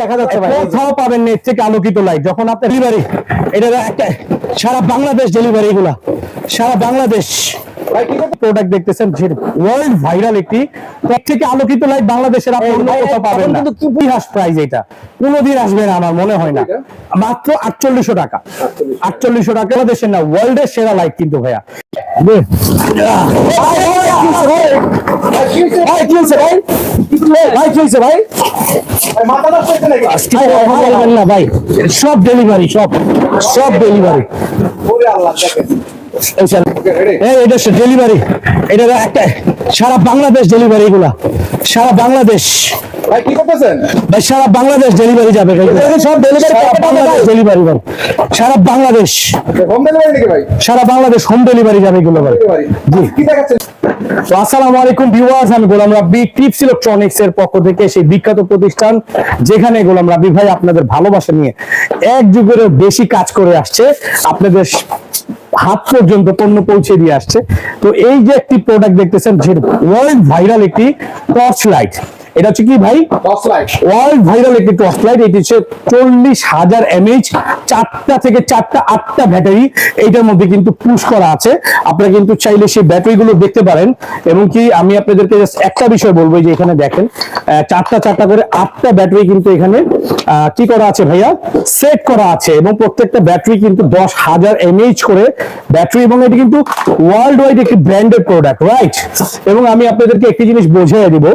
দেখা যাচ্ছে ভাই কোথাও পাবেন নেট থেকে আলোকিত লাইট যখন আপনার ডেলিভারি এটা একটা সারা বাংলাদেশ ডেলিভারি এগুলা। সারা বাংলাদেশ। প্রোডাক্ট দেখতেছেন যে ওয়ার্ল্ড ভাইরাল একটি থেকে আলোকিত লাইট বাংলাদেশের আপনি অন্য কোথাও পাবেন না। কিন্তু ইতিহাস প্রাইস এটা? কোনোদিন আসবে না আমার মনে হয় না। মাত্র আটচল্লিশশো টাকা। আটচল্লিশশো টাকা। দেশের না ওয়ার্ল্ডের সেরা লাইট কিন্তু ভাইয়া। ভাই কি হয়েছে ভাই ভাই? কি হয়েছে ভাই আজকে কথা বলবেন না ভাই সব ডেলিভারি সব সব ডেলিভারি এটা ডেলিভারি এটা একটা সারা বাংলাদেশ ডেলিভারি এগুলা সারা বাংলাদেশ ভাই কি করতেছেন ভাই সারা বাংলাদেশ ডেলিভারি যাবে সব ডেলিভারি বাংলাদেশ ডেলিভারি ভাই। সারা বাংলাদেশ হোম ডেলিভারি নাকি ভাই সারা বাংলাদেশ হোম ডেলিভারি যাবে এগুলো ভাই জি কি দেখাচ্ছেন? যেখানে ভাই আপনাদের ভালোবাসা নিয়ে এক যুগেরও বেশি কাজ করে আসছে, আপনাদের হাত পর্যন্ত পৌঁছে দিয়ে আসছে। তো এই যে একটি প্রোডাক্ট দেখতেছেন ওয়ার্ল্ড ভাইরাল একটি টর্চ লাইট এটা হচ্ছে কি ভাই? ওয়ার্ল্ড ভাইরাল একটি টর্চ লাইট এটি হচ্ছে চল্লিশ হাজার এমএইচ চারটা থেকে চারটা আটটা ব্যাটারি এইটার মধ্যে কিন্তু পুশ করা আছে। আপনারা কিন্তু চাইলে সেই ব্যাটারি গুলো দেখতে পারেন। এবং কি আমি আপনাদেরকে just একটা বিষয় বলব যে এখানে দেখেন চারটা চারটা করে আটটা ব্যাটারি কিন্তু এখানে কি করা আছে ভাইয়া? সেট করা আছে। এবং প্রত্যেকটা ব্যাটারি কিন্তু দশ হাজার এমএইচ করে ব্যাটারি এবং এটি কিন্তু ওয়ার্ল্ড ওয়াইড একটি ব্র্যান্ডেড প্রোডাক্ট রাইট এবং আমি আপনাদেরকে একটি জিনিস বোঝাই দিব।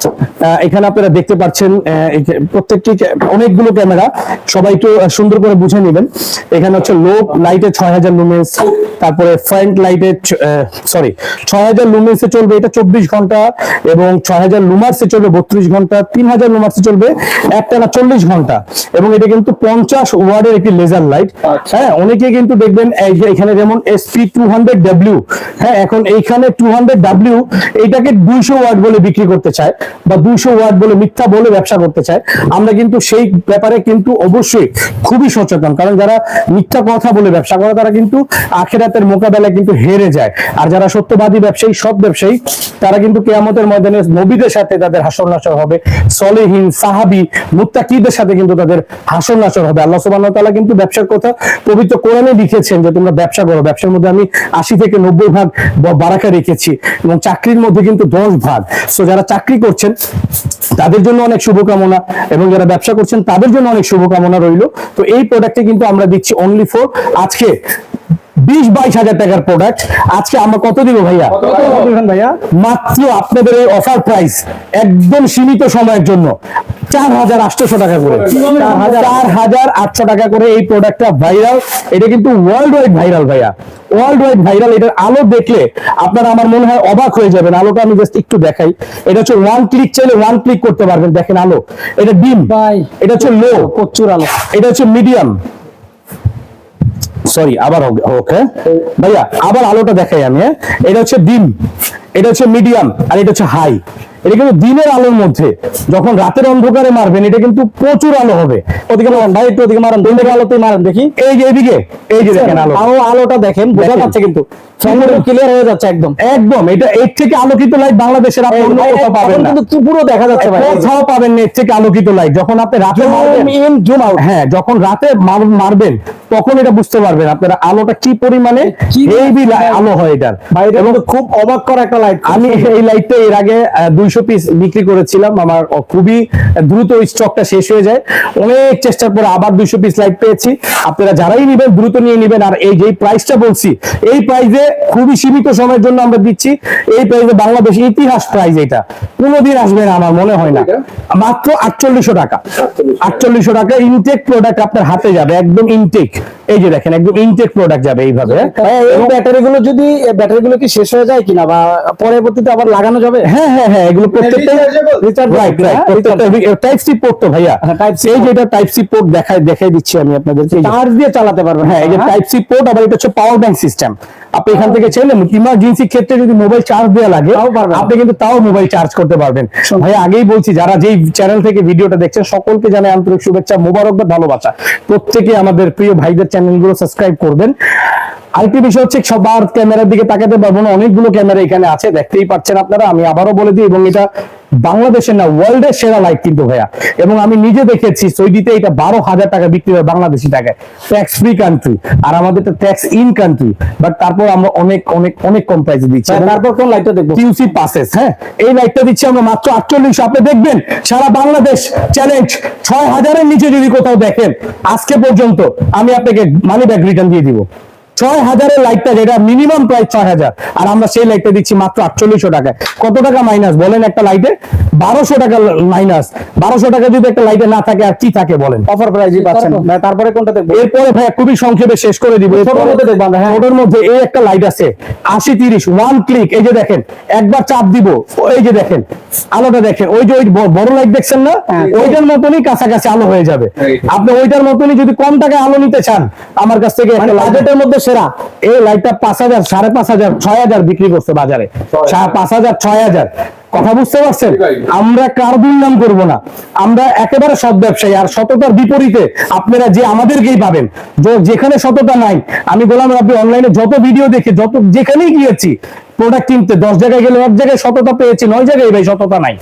Thank you. এখানে আপনারা দেখতে পাচ্ছেন প্রত্যেকটি অনেকগুলো ক্যামেরা। সবাই একটু সুন্দর করে বুঝে নেবেন। এখানে হচ্ছে লো লাইটে ছয় হাজার লুমেন্স তারপরে ফ্রন্ট লাইটে সরি ছয় হাজার লুমেন্সে চলবে এটা চব্বিশ ঘণ্টা এবং ছয় হাজার লুমার্সে চলবে বত্রিশ ঘণ্টা তিন হাজার লুমার্সে চলবে একটানা চল্লিশ ঘণ্টা। এবং এটা কিন্তু পঞ্চাশ ওয়ার্ডের একটি লেজার লাইট হ্যাঁ অনেকে কিন্তু দেখবেন এখানে যেমন এসপি টু হান্ড্রেড ডাব্লিউ হ্যাঁ এখন এইখানে টু হান্ড্রেড ডাব্লিউ এইটাকে দুইশো ওয়ার্ড বলে বিক্রি করতে চায় বা দুইশো ওয়াট বলে মিথ্যা বলে ব্যবসা করতে চায়। আমরা কিন্তু সেই ব্যাপারে কিন্তু অবশ্যই খুবই সচেতন। কারণ যারা মিথ্যা কথা বলে ব্যবসা করে, তারা কিন্তু আখেরাতের মোকাবেলায় কিন্তু হেরে যায়। আর যারা সত্যবাদী ব্যবসায়ী, সৎ ব্যবসায়ী, তারা কিন্তু কেয়ামতের ময়দানে নবীদের সাথে তাদের হাসর নাচর হবে। সলেহীন, সাহাবি, মুত্তাকিদের সাথে কিন্তু তাদের হাসর নাচর হবে। আল্লাহ সুবহানাহু ওয়া তাআলা কিন্তু ব্যবসার কথা পবিত্র কোরআনে লিখেছেন যে, তোমরা ব্যবসা করো। ব্যবসার মধ্যে আমি আশি থেকে নব্বই ভাগ বারাকা রেখেছি এবং চাকরির মধ্যে কিন্তু দশ ভাগ। সো যারা চাকরি করছেন তাদের জন্য অনেক শুভকামনা এবং যারা ব্যবসা করছেন তাদের জন্য অনেক শুভকামনা রইল। তো এই প্রোডাক্টে কিন্তু আমরা দিচ্ছি অনলি ফোর আজকে বিশ বাইশ হাজার টাকার প্রোডাক্ট আজকে আমরা কত দিব ভাইয়া? ভাইয়া? মাত্র আপনাদের এই অফার প্রাইস একদম সীমিত সময়ের জন্য। চার হাজার আটশো টাকা করে। চার হাজার আটশো টাকা করে এই প্রোডাক্টটা ভাইরাল এটা কিন্তু ওয়ার্ল্ড ওয়াইড ভাইরাল ভাইয়া। ওয়ার্ল্ড ওয়াইড ভাইরাল এটার আলো দেখলে আপনারা আমার মনে হয় অবাক হয়ে যাবেন। আলোটা আমি জাস্ট একটু দেখাই। এটা হচ্ছে ওয়ান ক্লিক চাইলে ওয়ান ক্লিক করতে পারবেন। দেখেন আলো। এটা ডিম। এটা হচ্ছে লো। প্রচুর আলো। এটা হচ্ছে মিডিয়াম সরি আবার ওকে ভাইয়া আবার আলোটা দেখাই আমি হ্যাঁ? এটা হচ্ছে ডিম। এটা হচ্ছে মিডিয়াম আর এটা হচ্ছে হাই এটা কিন্তু দিনের আলোর মধ্যে। যখন রাতের অন্ধকারে মারবেন এটা কিন্তু প্রচুর আলো হবে। ওদিকে মারান ভাই একটু ওদিকে মারান দিনের আলোতে মারান দেখি। এই যে এদিকে এই যে দেখেন আলো। আলো আলোটা দেখেন বোঝা যাচ্ছে কিন্তু। ক্লিয়ার হয়ে যাচ্ছে একদম। একদম এটা এর থেকে আলোকিত লাইট বাংলাদেশের আপনি অন্য কোথাও পাবেন না। কিন্তু পুরো দেখা যাচ্ছে ভাই। কোথাও পাবেন না এর থেকে আলোকিত লাইট যখন আপনি রাতে মারবেন ইন জুম আউট হ্যাঁ যখন রাতে মারবেন তখন এটা বুঝতে পারবেন আপনারা আলোটা কি পরিমাণে হেভি আলো হয় এটার। এবং খুব অবাক করা একটা লাইট আমি এই লাইটটা এর আগে দুইশো পিস বিক্রি করেছিলাম। আমার খুবই দ্রুত স্টকটা শেষ হয়ে যায়। অনেক চেষ্টার পরে আবার দুইশো পিস লাইট পেয়েছি। আপনারা যারাই নেবেন দ্রুত নিয়ে নেবেন। আর এই যে প্রাইসটা বলছি এই প্রাইসে খুবই সীমিত সময়ের জন্য আমরা দিচ্ছি। এই প্রাইসে বাংলাদেশের ইতিহাস প্রাইস এটা। কোনোদিন আসবে না আমার মনে হয় না। মাত্র আটচল্লিশশো টাকা। আটচল্লিশশো টাকা। ইনটেক প্রোডাক্ট আপনার হাতে যাবে একদম ইনটেক এই যে দেখেন একদম ইনটেক প্রোডাক্ট যাবে এইভাবে। হ্যাঁ? এই ব্যাটারি গুলো যদি ব্যাটারি গুলো কি শেষ হয়ে যায় কিনা বা পরবর্তীতে আবার লাগানো যাবে? হ্যাঁ হ্যাঁ হ্যাঁ এগুলো প্রত্যেকটা? Rechargeable, রাইট রাইট প্রত্যেকটা টাইপ সি পোর্ট তো ভাইয়া। টাইপ সি C এই যে এটা টাইপ সি পোর্ট দেখাই দেখাই দিচ্ছি আমি আপনাদেরকে। চার্জ দিয়ে চালাতে পারবেন। হ্যাঁ এই যে টাইপ সি পোর্ট আবার এটা হচ্ছে পাওয়ার ব্যাংক সিস্টেম আপনি এখান থেকে চাইলে ইমার্জেন্সি ক্ষেত্রে যদি মোবাইল চার্জ দেওয়া লাগে আপনি কিন্তু তাও মোবাইল চার্জ করতে পারবেন। ভাই আগেই বলছি যারা যেই চ্যানেল থেকে ভিডিওটা দেখছেন সকলকে জানাই আন্তরিক শুভেচ্ছা মোবারকবাদ ভালোবাসা। প্রত্যেকে আমাদের প্রিয় ভাইদের চ্যানেলগুলো সাবস্ক্রাইব করবেন। আরেকটি বিষয় হচ্ছে সবার ক্যামেরার দিকে তাকাতে পারব না। অনেকগুলো ক্যামেরা এখানে আছে দেখতেই পাচ্ছেন আপনারা। আমি আবারও বলে দিই এবং এটা বাংলাদেশের না ওয়ার্ল্ডের সেরা লাইট কিন্তু ভাইয়া। এবং আমি নিজে দেখেছি সৌদিতে এটা বারো হাজার টাকা বিক্রি হয় বাংলাদেশি টাকায়। ট্যাক্স ফ্রি কান্ট্রি আর আমাদের তো ট্যাক্স ইন কান্ট্রি বাট তারপর আমরা অনেক অনেক অনেক কম প্রাইসে দিচ্ছি। তারপর কোন লাইটটা দেখব? কিউসি পাসেস হ্যাঁ? এই লাইটটা দিচ্ছি আমরা মাত্র আটচল্লিশ আপনি দেখবেন সারা বাংলাদেশ চ্যালেঞ্জ ছয় হাজারের নিচে যদি কোথাও দেখেন আজকে পর্যন্ত আমি আপনাকে মানি ব্যাগ রিটার্ন দিয়ে দিব। ছয় হাজারের লাইটটা যেটা মিনিমাম প্রাইস ছয় হাজার আর আমরা সেই লাইটটা দিচ্ছি মাত্র আটচল্লিশশো টাকায়। কত টাকা মাইনাস বলেন একটা লাইটে বারোশো টাকা মাইনাস বারোশো টাকা যদি একটা লাইটে না থাকে আর কি থাকে বলেন? অফার প্রাইজই পাচ্ছেন। তারপরে কোনটা দেখব? এরপরে ভাই খুবই সংক্ষেপে শেষ করে দিব। ছোটোর মধ্যে দেখব হ্যাঁ। ওটার মধ্যে এই একটা লাইট আছে। আশি তিরিশ ওয়ান ক্লিক এই যে দেখেন একবার চাপ দিব। এই যে দেখেন আলোটা দেখেন। ওই যে ওই বড় লাইট দেখছেন না? হ্যাঁ। ওইটার মতনই কাছাকাছি আলো হয়ে যাবে। আপনি ওইটার মতনই যদি কম টাকায় আলো নিতে চান আমার কাছ থেকে মানে একটা বাজেটের মধ্যে সেরা এই লাইটটা পাঁচ হাজার সাড়ে পাঁচ হাজার ছয় হাজার বিক্রি করছে বাজারে। পাঁচ হাজার ছয় হাজার। কথা বুঝতে পারছেন? আমরা কার দুর্নাম করব না। আমরা একেবারে সৎ ব্যবসায়ী আর সততার বিপরীতে আপনারা যে আমাদেরকেই পাবেন। যেখানে সততা নাই আমি গোলাম রাব্বি অনলাইনে যত ভিডিও দেখে যত যেখানেই গিয়েছি প্রোডাক্ট কিনতে দশ জায়গায় গেলে এক জায়গায় সততা পেয়েছি নয় জায়গায় ভাই সততা নাই।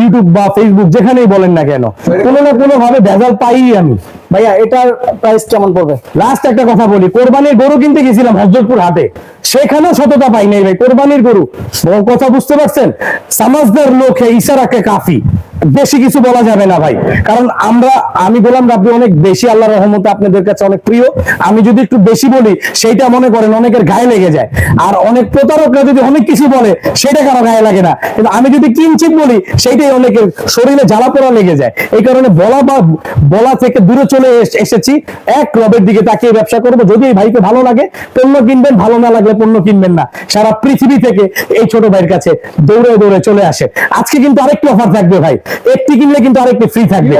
ইউটিউব বা ফেসবুক যেখানেই বলেন না কেন। কোনো না কোনো ভাবে ভেজাল পাই আমি। ভাইয়া, এটার প্রাইস কেমন পড়বে? লাস্ট একটা কথা বলি, কোরবানির গরু কিনতে গেছিলাম হজরতপুর হাটে। সেখানেও সততা পাই নাই ভাই, কোরবানির গরু। কথা বুঝতে পারছেন? সমাজদার লোক ইশারাকে কাফি। বেশি কিছু বলা যাবে না ভাই। কারণ আমরা, আমি বললাম আপনি অনেক বেশি আল্লাহ রহমতে আপনাদের কাছে অনেক প্রিয়। আমি যদি একটু বেশি বলি, সেইটা মনে করেন অনেকের গায়ে লেগে যায়। আর অনেক প্রতারকরা যদি অনেক কিছু বলে, সেটা কারও গায়ে লাগে না। কিন্তু আমি যদি কিঞ্চিত বলি, সেইটাই অনেকের শরীরে জ্বালা পোড়া লেগে যায়। এই কারণে বলা বা, বলা থেকে দূরে চলে এসেছি। এক ক্লবের দিকে তাকিয়ে ব্যবসা করব। যদি এই ভাইকে ভালো লাগে পণ্য কিনবেন ভালো না লাগলে পণ্য কিনবেন না। সারা পৃথিবী থেকে এই ছোট ভাইয়ের কাছে দৌড়ে দৌড়ে চলে আসে। আজকে কিন্তু আরেকটি অফার থাকবে ভাই। একটি কিনলে কিন্তু আরেকটি ফ্রি থাকবে?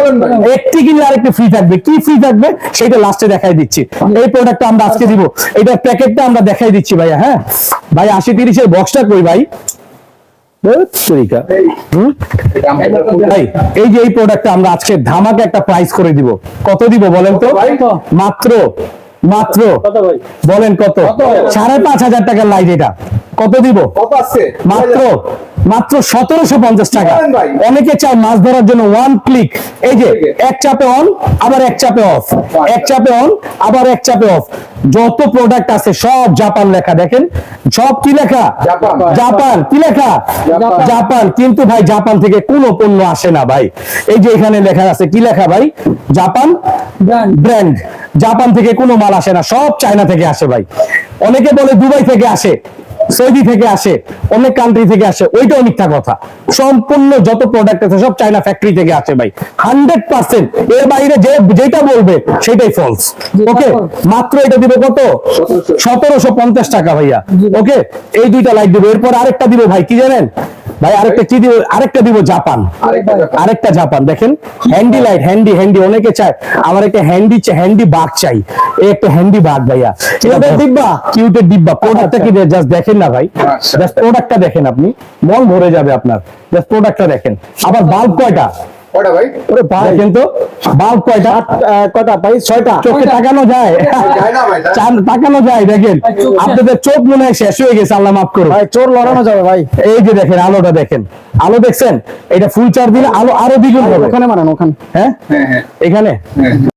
একটি কিনলে আরেকটি ফ্রি থাকবে। কি ফ্রি থাকবে? সেটা লাস্টে দেখাই দিচ্ছি। এই প্রোডাক্টটা আমরা আজকে দিব। এটা প্যাকেটটা আমরা দেখাই দিচ্ছি ভাইয়া হ্যাঁ? ভাই আশি তিরিশের বক্সটা কই ভাই ধুৎ তরিকা। হুম? এটা আমরা ভাই এই যে এই প্রোডাক্টটা আমরা আজকে ধামাকে একটা প্রাইস করে দিব। কত দিব বলেন তো? মাত্র মাত্র। বলেন কত? কত? সাড়ে পাঁচ হাজার টাকার লাইট এটা। কত দিব? মাত্র মাত্র সতেরোশো পঞ্চাশ টাকা। অনেকে চায় মাছ ধরার জন্য ওয়ান ক্লিক এই যে এক চাপে অন আবার এক চাপে অফ এক চাপে অন আবার এক চাপে অফ যত প্রোডাক্ট আছে সব জাপান লেখা। দেখেন সব কি লেখা? জাপান। জাপান কি লেখা। জাপান। কিন্তু ভাই জাপান থেকে কোনো পণ্য আসে না ভাই। এই যে এখানে লেখা আছে কি লেখা ভাই? জাপান ব্র্যান্ড জাপান থেকে কোনো মাল আসে না সব চায়না থেকে আসে ভাই। অনেকে বলে দুবাই থেকে আসে। সৌদি থেকে আসে অনেক কান্ট্রি থেকে আসে ওইটাও মিথ্যা কথা। সম্পূর্ণ যত প্রোডাক্ট আছে সব চায়না ফ্যাক্টরি থেকে আসে ভাই। হান্ড্রেড পার্সেন্ট এর বাইরে যে যেটা বলবে সেটাই ফলস ওকে মাত্র এটা দিবে কত? সতেরোশো। পঞ্চাশ টাকা ভাইয়া। ওকে এই দুইটা লাইট দিবে। এরপর আরেকটা দিবে ভাই কি জানেন? ভাই আরেকটা কি দিব? আরেকটা দিব জাপান। আরেকটা জাপান। দেখেন। হ্যান্ডি লাইট হ্যান্ডি হ্যান্ডি অনেকে চায়। আমার একটা হ্যান্ডি হ্যান্ডি বাঘ চাই। এই একটা হ্যান্ডি বাঘ ভাইয়া। কিউটের ডিব্বা? কিউটের ডিব্বা। প্রোডাক্টটা কি জাস্ট দেখেন না ভাই। আচ্ছা। জাস্ট প্রোডাক্টটা দেখেন আপনি। মন ভরে যাবে আপনার। জাস্ট প্রোডাক্টটা দেখেন। আবার বাল্ব কয়টা? কয়টা ভাই? ওরে ভাই। দেখেন তো। বাল্ব কয়টা? কয়টা ভাই? ছয়টা। চোখে তাকানো যায়। যায় না ভাই, চান তাকানো যায় দেখেন। আপনাদের চোখ মনে হয় শেষ হয়ে গেছে আল্লাহ মাফ করুন ভাই চোর লড়ানো যাবে ভাই। এই যে দেখেন আলোটা দেখেন। আলো দেখছেন? এটা ফুল চার্জ দিলে আলো আরও দ্বিগুণ হবে। ওখানে মারান ওখানে। হ্যাঁ? হ্যাঁ হ্যাঁ। এখানে? হ্যাঁ।